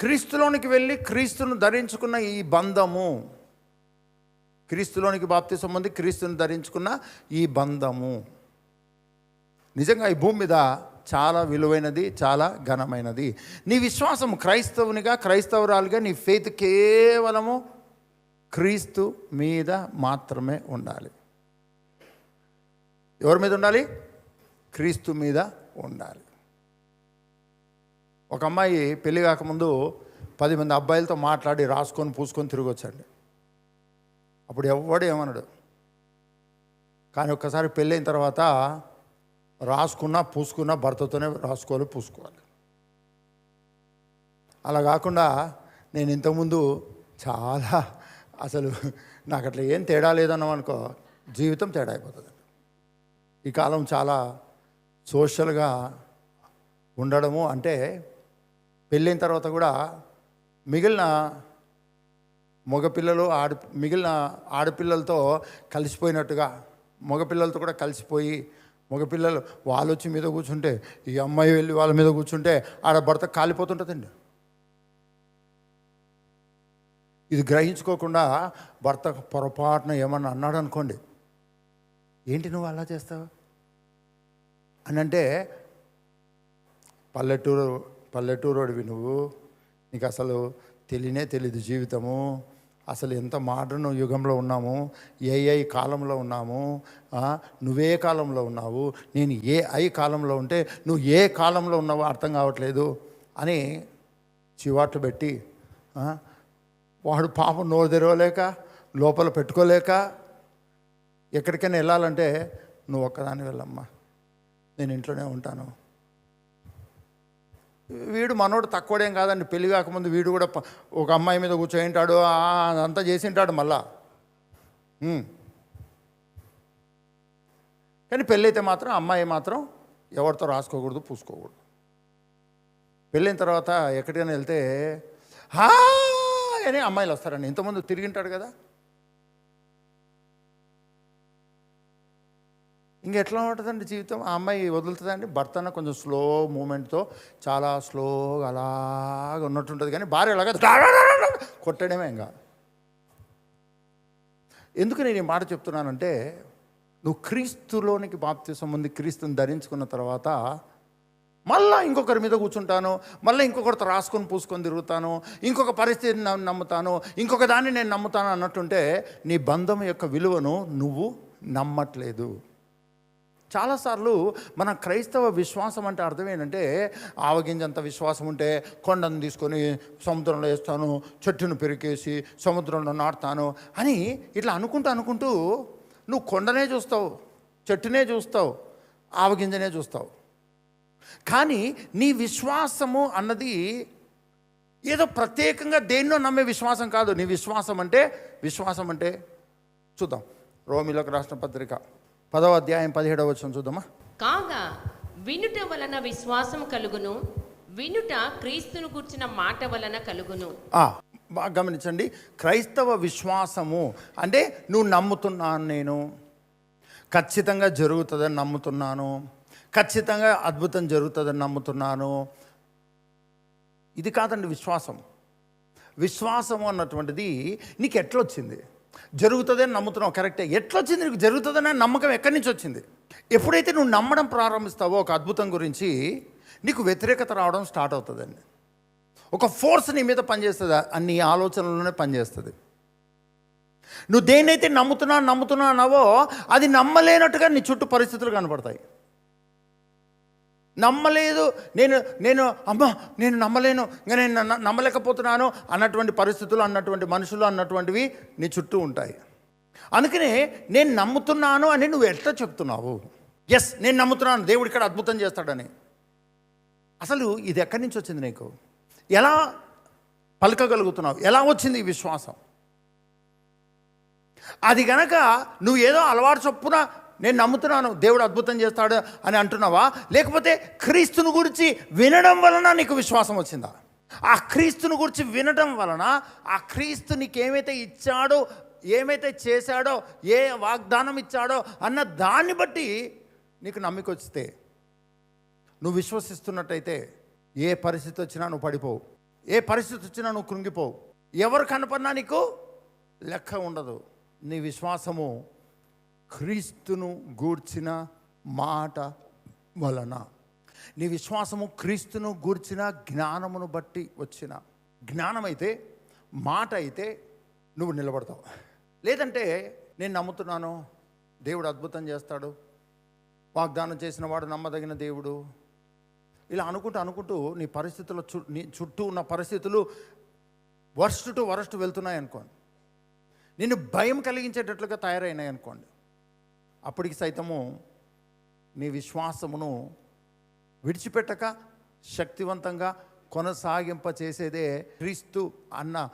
క్రీస్తులోనికి వెళ్ళి క్రీస్తును ధరించుకున్న ఈ బంధము. క్రీస్తులోనికి బాప్తి సంబంధి క్రీస్తుని ధరించుకున్న ఈ బంధము. నిజంగా ఈ భూమి మీద చాలా విలువైనది చాలా ఘనమైనది. నీ విశ్వాసం క్రైస్తవునిగా క్రైస్తవురాలుగా నీ ఫెయిత్ కేవలము క్రీస్తు మీద మాత్రమే ఉండాలి. ఎవరి మీద ఉండాలి? క్రీస్తు మీద ఉండాలి. ఒక అమ్మాయి పెళ్ళి కాకముందు పది మంది అబ్బాయిలతో మాట్లాడి రాసుకొని పూసుకొని తిరిగి వచ్చండి అప్పుడు ఎవడు ఏమన్నాడు కానీ ఒక్కసారి పెళ్ళైన తర్వాత రాసుకున్నా పూసుకున్నా భర్తతోనే రాసుకోవాలి పూసుకోవాలి. అలా కాకుండా నేను ఇంతకుముందు చాలా అసలు నాకు అట్లా ఏం తేడా లేదన్నాం అనుకో జీవితం తేడా అయిపోతుంది. ఈ కాలం చాలా సోషల్గా ఉండడము అంటే పెళ్ళైన తర్వాత కూడా మిగిలిన మగపిల్లలు ఆడ మిగిలిన ఆడపిల్లలతో కలిసిపోయినట్టుగా మగపిల్లలతో కూడా కలిసిపోయి మగపిల్లలు వాళ్ళు వచ్చి మీద కూర్చుంటే ఈ అమ్మాయి వెళ్ళి వాళ్ళ మీద కూర్చుంటే ఆడ భర్త కాలిపోతుంటుందండి. ఇది గ్రహించుకోకుండా భర్త పొరపాటున ఏమన్నా అన్నాడు అనుకోండి ఏంటి నువ్వు అలా చేస్తావు? అని అంటే పల్లెటూరు పల్లెటూరోడివి నువ్వు. నీకు అసలు తెలియనే తెలియదు జీవితము. అసలు ఎంత మోడర్న్ యుగంలో ఉన్నాము. ఏ కాలంలో ఉన్నాము. నువ్వే కాలంలో ఉన్నావు. నేను ఏ ఐ కాలంలో ఉంటే నువ్వు ఏ కాలంలో ఉన్నావో అర్థం కావట్లేదు అని చివాట్లు పెట్టి వాడు పాపం నోరు తెరవలేక లోపల పెట్టుకోలేక ఎక్కడికైనా వెళ్ళాలంటే నువ్వు ఒక్కదాన్ని వెళ్ళమ్మా. నేను ఇంట్లోనే ఉంటాను. వీడు మనోడు తక్కువడేం కాదండి. పెళ్ళి కాకముందు వీడు కూడా ఒక అమ్మాయి మీద కూర్చోయింటాడు ఆ, అదంతా చేసింటాడు మళ్ళా. కానీ పెళ్ళైతే మాత్రం అమ్మాయి మాత్రం ఎవరితో రాసుకోకూడదు పూసుకోకూడదు. పెళ్ళైన తర్వాత ఎక్కడికైనా వెళ్తే హా అని అమ్మాయిలు వస్తారండి. ఇంతకుముందు తిరిగింటాడు కదా. ఇంకెట్లా ఉంటుందండి జీవితం? ఆ అమ్మాయి వదులుతుందండి. భర్తన కొంచెం స్లో మూమెంట్తో చాలా స్లోగా అలాగ ఉన్నట్టుంటుంది. కానీ భార్య అలాగా కొట్టడమే ఇంకా. ఎందుకు నేను ఈ మాట చెప్తున్నానంటే నువ్వు క్రీస్తులోనికి బాప్తిసం ఉంది క్రీస్తుని ధరించుకున్న తర్వాత మళ్ళా ఇంకొకరి మీద కూర్చుంటాను మళ్ళీ ఇంకొకరితో రాసుకొని పూసుకొని తిరుగుతాను ఇంకొక పరిస్థితిని నమ్ముతాను ఇంకొక దాన్ని నేను నమ్ముతాను అన్నట్టుంటే నీ బంధం యొక్క విలువను నువ్వు నమ్మట్లేదు. చాలాసార్లు మన క్రైస్తవ విశ్వాసం అంటే అర్థం ఏంటంటే ఆవగింజంత విశ్వాసం ఉంటే కొండను తీసుకొని సముద్రంలో వేస్తాను చెట్టును పెరికేసి సముద్రంలో నాటుతాను అని ఇట్లా అనుకుంటూ అనుకుంటూ నువ్వు కొండనే చూస్తావు చెట్టునే చూస్తావు ఆవగింజనే చూస్తావు. కానీ నీ విశ్వాసము అన్నది ఏదో ప్రత్యేకంగా దేన్నో నమ్మే విశ్వాసం కాదు. నీ విశ్వాసం అంటే విశ్వాసం అంటే చూద్దాం. రోమిలోకి రాష్ట్ర పత్రిక. పదవ అధ్యాయం పదిహేడవ వచ్చిన చూద్దామా? కాగా వినుట వలన విశ్వాసం కలుగును వినుట క్రీస్తును కూర్చిన మాట వలన కలుగును. బాగా గమనించండి. క్రైస్తవ విశ్వాసము అంటే నువ్వు నమ్ముతున్నాను నేను ఖచ్చితంగా జరుగుతుందని నమ్ముతున్నాను ఖచ్చితంగా అద్భుతం జరుగుతుందని నమ్ముతున్నాను. ఇది కాదండి విశ్వాసం. విశ్వాసం అన్నటువంటిది నీకు ఎట్లా వచ్చింది జరుగుతుందని నమ్ముతున్నావు కరెక్టే ఎట్లా వచ్చింది నీకు? జరుగుతుందనే నమ్మకం ఎక్కడి నుంచి వచ్చింది? ఎప్పుడైతే నువ్వు నమ్మడం ప్రారంభిస్తావో ఒక అద్భుతం గురించి నీకు వ్యతిరేకత రావడం స్టార్ట్ అవుతుందండి. ఒక ఫోర్స్ నీ మీద పనిచేస్తుంది? అన్ని ఆలోచనలోనే పనిచేస్తుంది. నువ్వు దేన్నైతే నమ్ముతున్నా నమ్ముతున్నా అన్నావో అది నమ్మలేనట్టుగా నీ చుట్టూ పరిస్థితులు కనపడతాయి. నమ్మలేదు. నేను నేను అమ్మ నేను నమ్మలేను. ఇంకా నేను నమ్మలేకపోతున్నాను అన్నటువంటి పరిస్థితులు అన్నటువంటి మనుషులు అన్నటువంటివి నీ చుట్టూ ఉంటాయి. అందుకనే నేను నమ్ముతున్నాను అని నువ్వు ఎట్లా చెప్తున్నావు? ఎస్ నేను నమ్ముతున్నాను. దేవుడు ఇక్కడ అద్భుతం చేస్తాడని. అసలు ఇది ఎక్కడి నుంచి వచ్చింది నీకు? ఎలా పలకగలుగుతున్నావు? ఎలా వచ్చింది ఈ విశ్వాసం? అది గనక నువ్వు ఏదో అలవాటు చొప్పున నేను నమ్ముతున్నాను దేవుడు అద్భుతం చేస్తాడు అని అంటున్నావా? లేకపోతే క్రీస్తుని గురించి వినడం వలన నీకు విశ్వాసం వచ్చిందా? ఆ క్రీస్తుని గురించి వినడం వలన ఆ క్రీస్తు నీకు ఏమైతే ఇచ్చాడో ఏమైతే చేశాడో ఏ వాగ్దానం ఇచ్చాడో అన్న దాన్ని బట్టి నీకు నమ్మిక వస్తే నువ్వు విశ్వసిస్తున్నట్టయితే ఏ పరిస్థితి వచ్చినా నువ్వు పడిపోవు. ఏ పరిస్థితి వచ్చినా నువ్వు కృంగిపోవు. ఎవరు కనపడినా నీకు లెక్క ఉండదు. నీ విశ్వాసము క్రీస్తును గూర్చిన మాట వలన. నీ విశ్వాసము క్రీస్తును గూర్చిన జ్ఞానమును బట్టి వచ్చిన. జ్ఞానమైతే మాట అయితే నువ్వు నిలబడతావు. లేదంటే నేను నమ్ముతున్నాను దేవుడు అద్భుతం చేస్తాడు వాగ్దానం చేసిన వాడు నమ్మదగిన దేవుడు. ఇలా అనుకుంటూ అనుకుంటూ నీ పరిస్థితుల చు నీ చుట్టూ ఉన్న పరిస్థితులు వరస్ట్ టు వరస్ట్ వెళ్తున్నాయి అనుకోండి నిన్ను భయం కలిగించేటట్లుగా తయారైనాయి అనుకోండి అప్పటికి సైతము నీ విశ్వాసమును విడిచిపెట్టక శక్తివంతంగా కొనసాగింప చేసేదే క్రీస్తు అన్న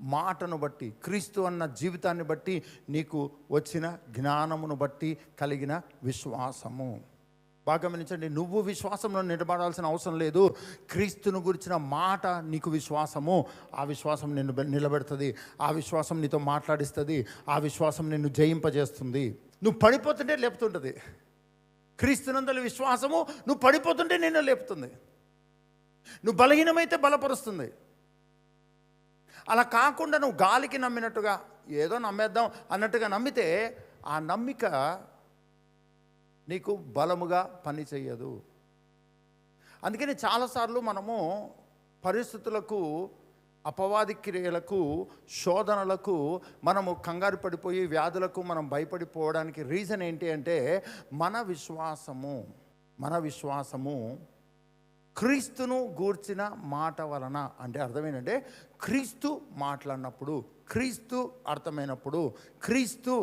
మాటను బట్టి క్రీస్తు అన్న జీవితాన్ని బట్టి నీకు వచ్చిన జ్ఞానమును బట్టి కలిగిన విశ్వాసము. బాగా గమనించండి నువ్వు విశ్వాసంలో నిలబడాల్సిన అవసరం లేదు. క్రీస్తును గురించిన మాట నీకు విశ్వాసము. ఆ విశ్వాసం నిన్ను నిలబెడుతుంది. ఆ విశ్వాసం నీతో మాట్లాడిస్తుంది. ఆ విశ్వాసం నిన్ను జయింపజేస్తుంది. నువ్వు పడిపోతుంటే లేపుతుంటుంది. క్రీస్తునందల విశ్వాసము నువ్వు పడిపోతుంటే నిన్ను లేపుతుంది. నువ్వు బలహీనమైతే బలపరుస్తుంది. అలా కాకుండా నువ్వు గాలికి నమ్మినట్టుగా ఏదో నమ్మేద్దాం అన్నట్టుగా నమ్మితే ఆ నమ్మిక నీకు బలముగా పని చేయదు అందుకని చాలాసార్లు మనము పరిస్థితులకు అపవాది క్రియలకు శోధనలకు మనము కంగారు పడిపోయి వ్యాధులకు మనం భయపడిపోవడానికి రీజన్ ఏంటి అంటే మన విశ్వాసము మన విశ్వాసము క్రీస్తును గూర్చిన మాట వలన. అంటే అర్థమేంటంటే క్రీస్తు మాట్లాడినప్పుడు క్రీస్తు అర్థమైనప్పుడు క్రీస్తు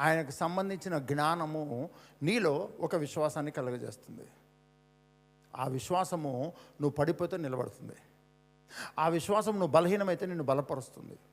ఆయనకు సంబంధించిన జ్ఞానము నీలో ఒక విశ్వాసాన్ని కలుగజేస్తుంది. ఆ విశ్వాసము నువ్వు పడిపోతే నిలబడుతుంది. ఆ విశ్వాసం నువ్వు బలహీనమైతే నిన్ను బలపరుస్తుంది.